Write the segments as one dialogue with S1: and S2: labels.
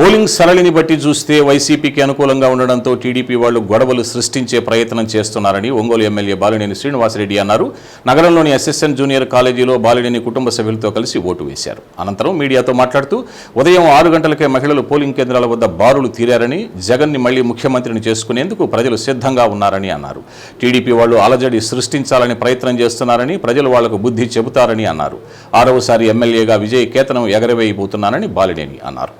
S1: Polling సరళిని బట్టి చూస్తే వైసీపీకి అనుకూలంగా ఉండడంతో టీడీపీ వాళ్ళు గొడవలు సృష్టించే ప్రయత్నం చేస్తున్నారని ఒంగోలు ఎమ్మెల్యే బాలినేని శ్రీనివాసరెడ్డి అన్నారు. నగరంలోని ఎస్ఎస్ఎన్ జూనియర్ కాలేజీలో బాలినేని కుటుంబ సభ్యులతో కలిసి ఓటు వేశారు. అనంతరం మీడియాతో మాట్లాడుతూ ఉదయం ఆరు గంటలకే మహిళలు పోలింగ్ కేంద్రాల వద్ద బారులు తీరారని జగన్ని మళ్ళీ ముఖ్యమంత్రిని చేసుకునేందుకు ప్రజలు సిద్ధంగా ఉన్నారని అన్నారు. టీడీపీ వాళ్ళు అలజడి సృష్టించాలని ప్రయత్నం చేస్తున్నారని ప్రజలు వాళ్ళకు బుద్ధి చెబుతారని అన్నారు. ఆరవసారి ఎమ్మెల్యేగా విజయ్ కేతనం ఎగరవేయబోతున్నానని బాలినేని అన్నారు.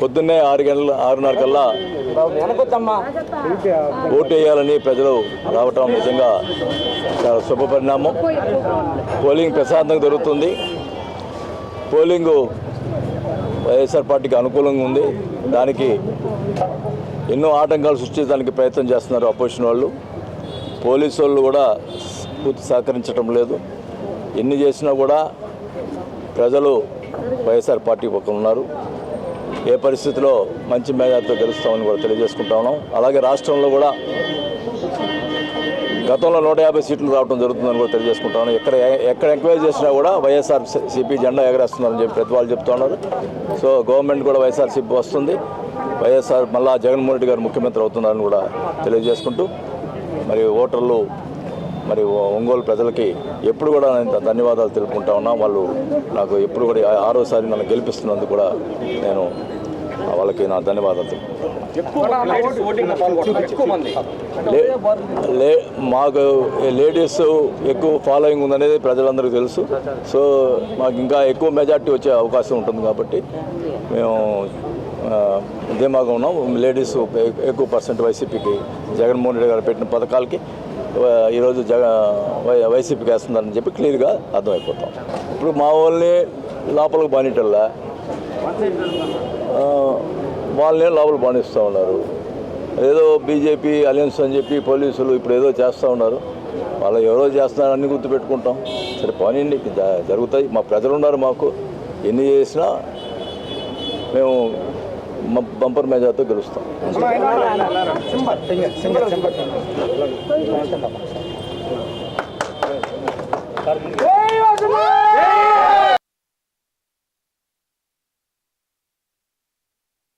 S2: పొద్దున్నే ఆరు గంటల ఆరున్నర కల్లా ఓటు వేయాలని ప్రజలు రావటం నిజంగా చాలా శుభ పరిణామం. పోలింగ్ ప్రశాంతంగా జరుగుతుంది. పోలింగు వైఎస్ఆర్ పార్టీకి అనుకూలంగా ఉంది. దానికి ఎన్నో ఆటంకాలు సృష్టించడానికి ప్రయత్నం చేస్తున్నారు అపోజిషన్ వాళ్ళు. పోలీసు వాళ్ళు కూడా పూర్తి సహకరించడం లేదు. ఎన్ని చేసినా కూడా ప్రజలు వైఎస్ఆర్ పార్టీ పక్కన ఉన్నారు. ఏ పరిస్థితిలో మంచి మేధాతో గెలుస్తామని కూడా తెలియజేసుకుంటా ఉన్నాం. అలాగే రాష్ట్రంలో కూడా గతంలో నూట యాభై సీట్లు రావడం జరుగుతుందని కూడా తెలియజేసుకుంటాను ఎక్కడ ఎక్కడ ఎంక్వైరీ చేసినా కూడా వైఎస్ఆర్ సిపి జెండా ఎగరేస్తున్నారని చెప్పి ప్రతి వాళ్ళు చెప్తున్నారు సో గవర్నమెంట్ కూడా వైఎస్ఆర్ సిపి వస్తుంది. వైఎస్ఆర్ మళ్ళా జగన్మోహన్ రెడ్డి గారు ముఖ్యమంత్రి అవుతున్నారని కూడా తెలియజేసుకుంటూ మరి ఓటర్లు మరి ఒంగోలు ప్రజలకి ఎప్పుడు కూడా నేను ధన్యవాదాలు తెలుపుకుంటా ఉన్నా. వాళ్ళు నాకు ఎప్పుడు కూడా ఆరోసారి నన్ను గెలిపిస్తున్నందుకు కూడా నేను వాళ్ళకి నా ధన్యవాదాలు లే- లే మాకు లేడీస్ ఎక్కువ ఫాలోయింగ్ ఉందనేది ప్రజలందరికీ తెలుసు. సో మాకు ఇంకా ఎక్కువ మెజార్టీ వచ్చే అవకాశం ఉంటుంది కాబట్టి మేము ఇదే ధీమాగా ఉన్నాం. లేడీస్ ఎక్కువ పర్సెంట్ వైసీపీకి జగన్మోహన్ రెడ్డి గారు పెట్టిన పథకాలకి ఈరోజు జగ వై వైసీపీకి వేస్తున్నారని చెప్పి క్లియర్గా అర్థమైపోతాం. ఇప్పుడు మా వాళ్ళని లోపలికి బానిటల్లా వాళ్ళని లోపల బాణిస్తూ ఉన్నారు. ఏదో బీజేపీ అలయన్స్ అని చెప్పి పోలీసులు ఇప్పుడు ఏదో చేస్తూ ఉన్నారు. వాళ్ళు ఎవరో చేస్తున్నారు అన్ని గుర్తుపెట్టుకుంటాం. సరే పోనీయండి జరుగుతాయి. మా ప్రజలు ఉన్నారు మాకు. ఎన్ని చేసినా మేము బంపర్ మేజాతో గెలుస్తాం.
S3: జై